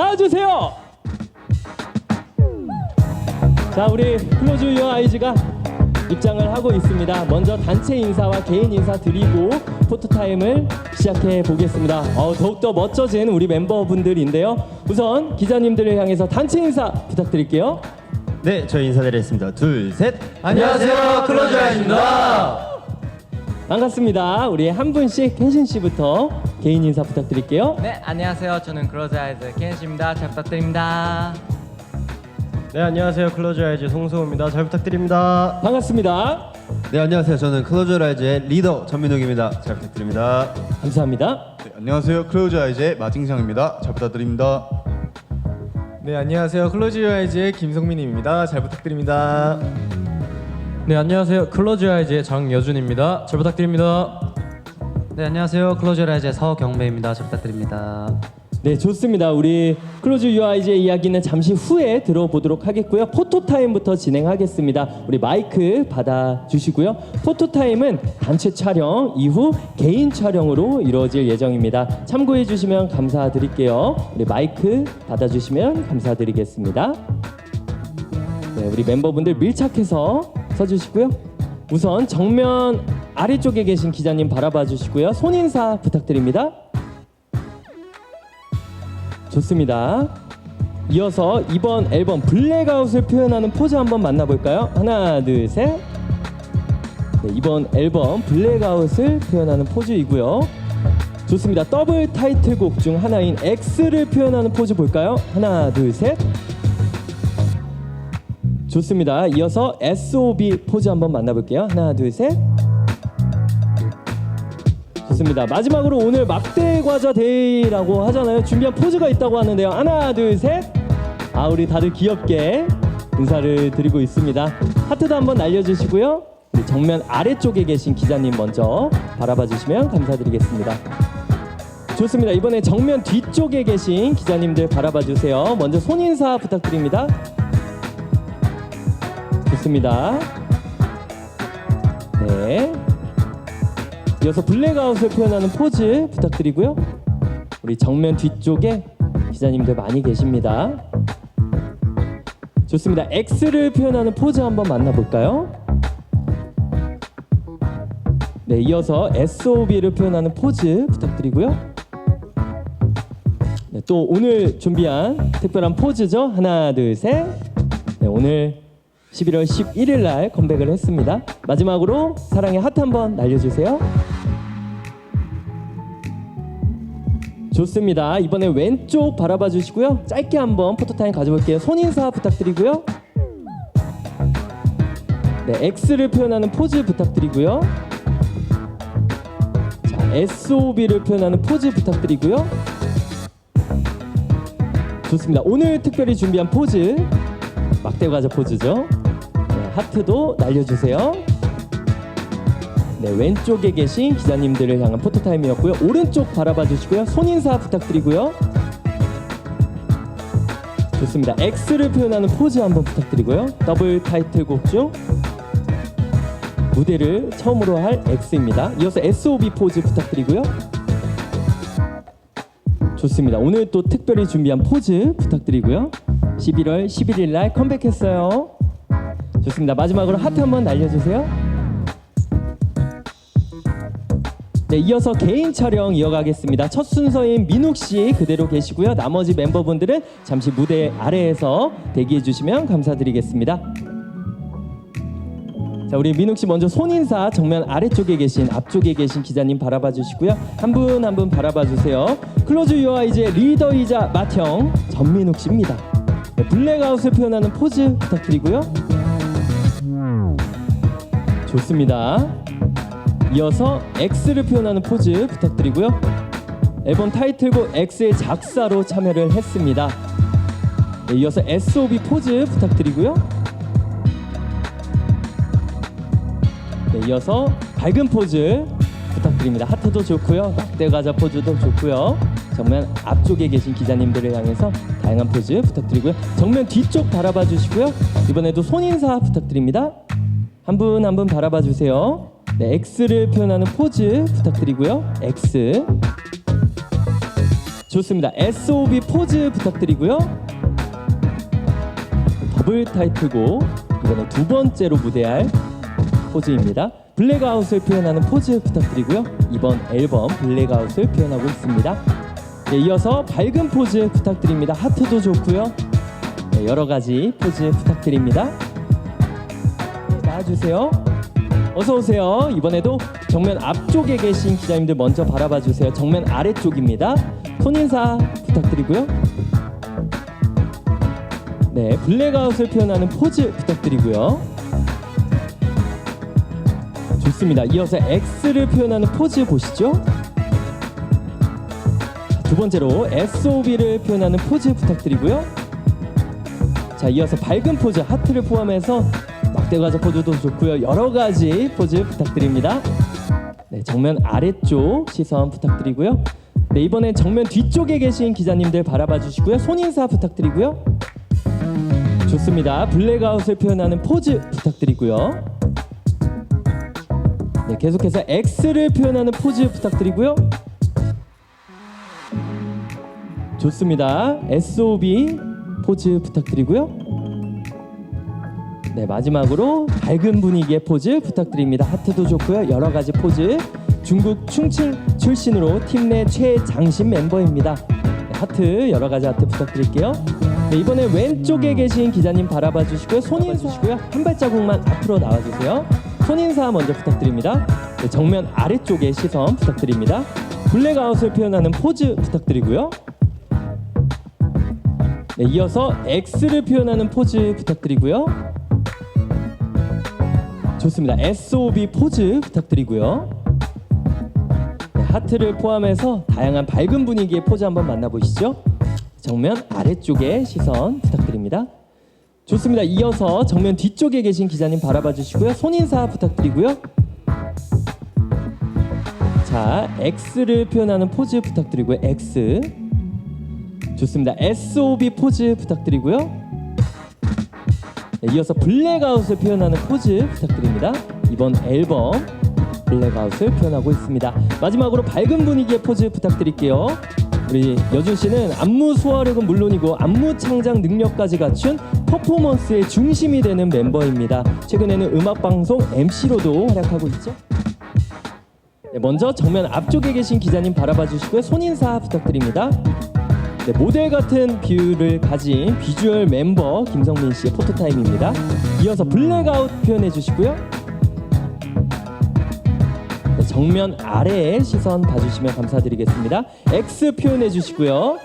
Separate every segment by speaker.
Speaker 1: 나와주세요. 자, 우리 클로즈 유어 아이즈가 입장을 하고 있습니다. 먼저 단체 인사와 개인 인사 드리고 포토 타임을 시작해 보겠습니다. 어, 더욱더 멋져진 우리 멤버분들인데요. 우선 기자님들을 향해서 단체 인사 부탁드릴게요.
Speaker 2: 네, 저희 인사드리겠습니다. 둘, 셋.
Speaker 3: 안녕하세요, 클로즈 아이즈입니다.
Speaker 1: 반갑습니다. 우리 한 분씩 켄신 씨부터 개인 인사 부탁드릴게요.
Speaker 3: 네, 안녕하세요. 저는 클로즈 아이즈 켄시입니다. 잘 부탁드립니다.
Speaker 2: 네, 안녕하세요. 클로즈 아이즈 송소호입니다. 잘 부탁드립니다.
Speaker 1: 반갑습니다.
Speaker 4: 네 안녕하세요. 저는 클로즈 라이즈의 리더 전민욱입니다. 잘 부탁드립니다.
Speaker 1: 감사합니다.
Speaker 5: 네, 안녕하세요. 클로즈 아이즈의 마징상입니다. 잘 부탁드립니다.
Speaker 6: 네 안녕하세요 클로즈 아이즈의 김성민입니다 잘 부탁드립니다
Speaker 7: 네 안녕하세요 클로즈 아이즈의 장여준입니다 잘 부탁드립니다
Speaker 3: 네, 안녕하세요. 클로즈 아이즈의 서경배입니다. 잘 부탁드립니다.
Speaker 1: 네, 좋습니다. 우리 클로즈 유아이즈의 이야기는 잠시 후에 들어보도록 하겠고요. 포토 타임부터 진행하겠습니다. 우리 마이크 받아 주시고요. 포토 타임은 단체 촬영 이후 개인 촬영으로 이루어질 예정입니다. 참고해 주시면 감사드릴게요. 우리 마이크 받아 주시면 감사드리겠습니다. 네, 우리 멤버분들 밀착해서 서주시고요. 우선 정면 아래쪽에 계신 기자님 바라봐 주시고요. 손 인사 부탁드립니다. 좋습니다. 이어서 이번 앨범 블랙아웃을 표현하는 포즈 한번 만나볼까요? 하나, 둘, 셋. 네, 이번 앨범 블랙아웃을 표현하는 포즈이고요. 좋습니다. 더블 타이틀곡 중 하나인 X를 표현하는 포즈 볼까요? 하나, 둘, 셋. 좋습니다. 이어서 SOB 포즈 한번 만나볼게요. 하나, 둘, 셋. 좋습니다. 마지막으로 오늘 막대 과자 데이라고 하잖아요. 준비한 포즈가 있다고 하는데요. 하나, 둘, 셋. 아, 우리 다들 귀엽게 인사를 드리고 있습니다. 하트도 한번 날려주시고요. 우리 정면 아래쪽에 계신 기자님 먼저 바라봐 주시면 감사드리겠습니다. 좋습니다. 이번에 정면 뒤쪽에 계신 기자님들 바라봐 주세요. 먼저 손인사 부탁드립니다. 좋습니다. 네. 이어서 블랙아웃을 표현하는 포즈 부탁드리고요. 우리 정면 뒤쪽에 기자님들 많이 계십니다. 좋습니다. X를 표현하는 포즈 한번 만나볼까요? 네, 이어서 SOB를 표현하는 포즈 부탁드리고요. 네, 또 오늘 준비한 특별한 포즈죠. 하나, 둘, 셋. 네, 오늘 11월 11일 날 컴백을 했습니다. 마지막으로 사랑의 하트 한번 날려주세요. 좋습니다. 이번에 왼쪽 바라봐 주시고요. 짧게 한번 포토타임 가져볼게요. 손 인사 부탁드리고요. 네, X를 표현하는 포즈 부탁드리고요. 자, SOB를 표현하는 포즈 부탁드리고요. 좋습니다. 오늘 특별히 준비한 포즈 막대 과자 포즈죠. 네, 하트도 날려주세요. 네, 왼쪽에 계신 기자님들을 향한 포토타임이었고요. 오른쪽 바라봐 주시고요. 손인사 부탁드리고요. 좋습니다. X를 표현하는 포즈 한번 부탁드리고요. 더블 타이틀곡 중 무대를 처음으로 할 X입니다. 이어서 SOB 포즈 부탁드리고요. 좋습니다. 오늘 또 특별히 준비한 포즈 부탁드리고요. 11월 11일 날 컴백했어요. 좋습니다. 마지막으로 하트 한번 날려주세요. 네, 이어서 개인 촬영 이어가겠습니다. 첫 순서인 민욱 씨 그대로 계시고요. 나머지 멤버분들은 잠시 무대 아래에서 대기해 주시면 감사드리겠습니다. 자, 우리 민욱 씨 먼저 손인사 정면 아래쪽에 계신 앞쪽에 계신 기자님 바라봐 주시고요. 한 분 한 분 바라봐 주세요. 클로즈 유어 아이즈의 리더이자 맏형 전민욱 씨입니다. 네, 블랙아웃을 표현하는 포즈 부탁드리고요. 좋습니다. 이어서 X를 표현하는 포즈 부탁드리고요. 앨범 타이틀곡 X의 작사로 참여를 했습니다. 네, 이어서 SOB 포즈 부탁드리고요. 네, 이어서 밝은 포즈 부탁드립니다. 하트도 좋고요. 막대 과자 포즈도 좋고요. 정면 앞쪽에 계신 기자님들을 향해서 다양한 포즈 부탁드리고요. 정면 뒤쪽 바라봐 주시고요. 이번에도 손인사 부탁드립니다. 한 분 한분 바라봐 주세요. 네, X를 표현하는 포즈 부탁드리고요. X. 좋습니다. SOB 포즈 부탁드리고요. 더블 타이틀곡 이번에 두 번째로 무대할 포즈입니다. 블랙아웃을 표현하는 포즈 부탁드리고요. 이번 앨범 블랙아웃을 표현하고 있습니다. 네, 이어서 밝은 포즈 부탁드립니다. 하트도 좋고요. 네, 여러 가지 포즈 부탁드립니다. 네, 나와주세요. 어서 오세요. 이번에도 정면 앞쪽에 계신 기자님들 먼저 바라봐 주세요. 정면 아래쪽입니다. 손 인사 부탁드리고요. 네, 블랙아웃을 표현하는 포즈 부탁드리고요. 좋습니다. 이어서 X를 표현하는 포즈 보시죠. 자, 두 번째로 SOB를 표현하는 포즈 부탁드리고요. 자, 이어서 밝은 포즈 하트를 포함해서 막대 과자 포즈도 좋고요. 여러 가지 포즈 부탁드립니다. 네, 정면 아래쪽 시선 부탁드리고요. 네, 이번엔 정면 뒤쪽에 계신 기자님들 바라봐 주시고요. 손인사 부탁드리고요. 좋습니다. 블랙아웃을 표현하는 포즈 부탁드리고요. 네, 계속해서 X를 표현하는 포즈 부탁드리고요. 좋습니다. SOB 포즈 부탁드리고요. 네, 마지막으로 밝은 분위기의 포즈 부탁드립니다. 하트도 좋고요. 여러 가지 포즈. 중국 충칭 출신으로 팀 내 최장신 멤버입니다. 네, 하트 여러 가지 하트 부탁드릴게요. 네, 이번에 왼쪽에 계신 기자님 바라봐 주시고요. 손 인사 주시고요. 한 발자국만 앞으로 나와 주세요. 손 인사 먼저 부탁드립니다. 네, 정면 아래쪽에 시선 부탁드립니다. 블랙아웃을 표현하는 포즈 부탁드리고요. 네, 이어서 X를 표현하는 포즈 부탁드리고요. 좋습니다. SOB 포즈 부탁드리고요. 네, 하트를 포함해서 다양한 밝은 분위기의 포즈 한번 만나보시죠. 정면 아래쪽에 시선 부탁드립니다. 좋습니다. 이어서 정면 뒤쪽에 계신 기자님 바라봐 주시고요. 손인사 부탁드리고요. 자, X를 표현하는 포즈 부탁드리고요. X. 좋습니다. SOB 포즈 부탁드리고요. 네, 이어서 블랙아웃을 표현하는 포즈 부탁드립니다. 이번 앨범 블랙아웃을 표현하고 있습니다. 마지막으로 밝은 분위기의 포즈 부탁드릴게요. 우리 여준 씨는 안무 소화력은 물론이고 안무 창작 능력까지 갖춘 퍼포먼스의 중심이 되는 멤버입니다. 최근에는 음악 방송 MC로도 활약하고 있죠. 네, 먼저 정면 앞쪽에 계신 기자님 바라봐 주시고요. 손인사 부탁드립니다. 네, 모델 같은 비율을 가진 비주얼 멤버 김성민 씨의 포토타임입니다. 이어서 블랙아웃 표현해 주시고요. 네, 정면 아래에 시선 봐주시면 감사드리겠습니다. X 표현해 주시고요.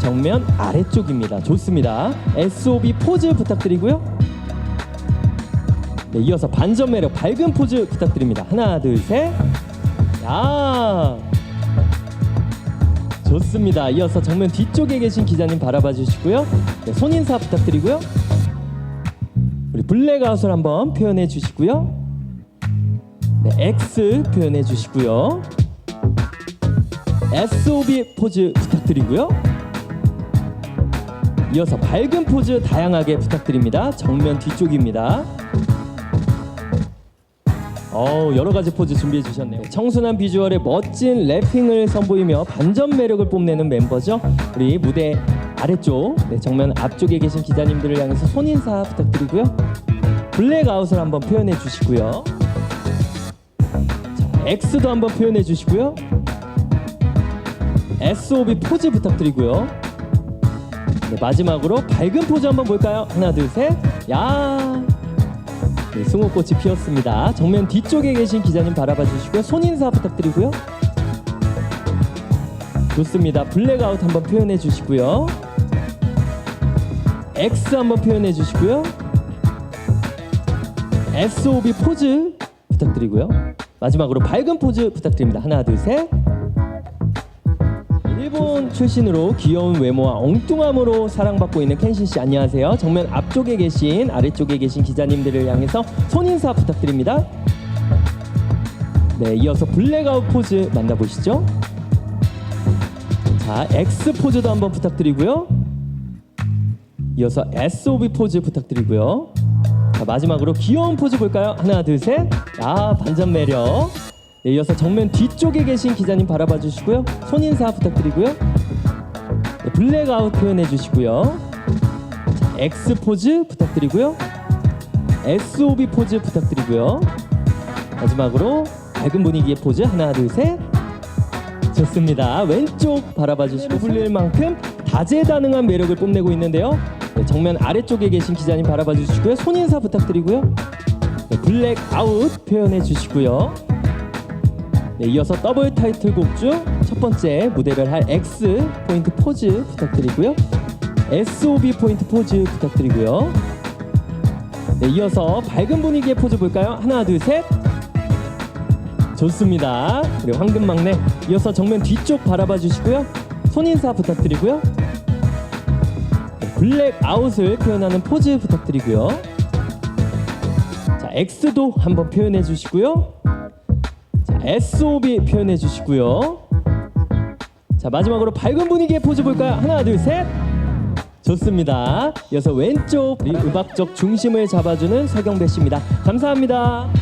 Speaker 1: 정면 아래쪽입니다. 좋습니다. SOB 포즈 부탁드리고요. 네, 이어서 반전 매력 밝은 포즈 부탁드립니다. 하나, 둘, 셋. 야. 좋습니다. 이어서 정면 뒤쪽에 계신 기자님 바라봐 주시고요. 네, 손인사 부탁드리고요. 우리 블랙 아웃을 한번 표현해 주시고요. 네, X 표현해 주시고요. SOB 포즈 부탁드리고요. 이어서 밝은 포즈 다양하게 부탁드립니다. 정면 뒤쪽입니다. 어 여러 가지 포즈 준비해 주셨네요. 청순한 비주얼의 멋진 래핑을 선보이며 반전 매력을 뽐내는 멤버죠. 우리 무대 아래쪽, 네, 정면 앞쪽에 계신 기자님들을 향해서 손인사 부탁드리고요. 블랙아웃을 한번 표현해 주시고요. 자, X도 한번 표현해 주시고요. SOB 포즈 부탁드리고요. 네, 마지막으로 밝은 포즈 한번 볼까요? 하나, 둘, 셋. 야. 네, 승호꽃이 피었습니다. 정면 뒤쪽에 계신 기자님 바라봐 주시고요. 손인사 부탁드리고요. 좋습니다. 블랙아웃 한번 표현해 주시고요. X 한번 표현해 주시고요. SOB 포즈 부탁드리고요. 마지막으로 밝은 포즈 부탁드립니다. 하나, 둘, 셋. 일본 출신으로 귀여운 외모와 엉뚱함으로 사랑받고 있는 켄신 씨 안녕하세요. 정면 앞쪽에 계신 아래쪽에 계신 기자님들을 향해서 손인사 부탁드립니다. 네, 이어서 블랙아웃 포즈 만나보시죠. 자, X 포즈도 한번 부탁드리고요. 이어서 SOB 포즈 부탁드리고요. 자, 마지막으로 귀여운 포즈 볼까요? 하나, 둘, 셋. 아, 반전 매력. 네, 이어서 정면 뒤쪽에 계신 기자님 바라봐 주시고요. 손 인사 부탁드리고요. 블랙아웃 표현해 주시고요. 자, X 포즈 부탁드리고요. SOB 포즈 부탁드리고요. 마지막으로 밝은 분위기의 포즈 하나 둘 셋. 좋습니다. 왼쪽 바라봐 주시고 불릴 만큼 다재다능한 매력을 뽐내고 있는데요. 네, 정면 아래쪽에 계신 기자님 바라봐 주시고요. 손 인사 부탁드리고요. 네, 블랙 아웃 표현해 주시고요. 네, 이어서 더블 타이틀곡 중 첫 번째 무대를 할 X 포인트 포즈 부탁드리고요. SOB 포인트 포즈 부탁드리고요. 네, 이어서 밝은 분위기의 포즈 볼까요? 하나, 둘, 셋. 좋습니다. 우리 황금 막내 이어서 정면 뒤쪽 바라봐 주시고요. 손 인사 부탁드리고요. 네, 블랙 아웃을 표현하는 포즈 부탁드리고요. 자, X도 한번 표현해 주시고요. 자, SOB 표현해 주시고요. 자, 마지막으로 밝은 분위기의 포즈 볼까요? 하나, 둘, 셋. 좋습니다. 이어서 왼쪽 우리 음악적 중심을 잡아주는 서경배 씨입니다. 감사합니다.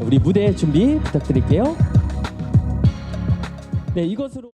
Speaker 1: 우리 무대 준비 부탁드릴게요. 네, 이것으로.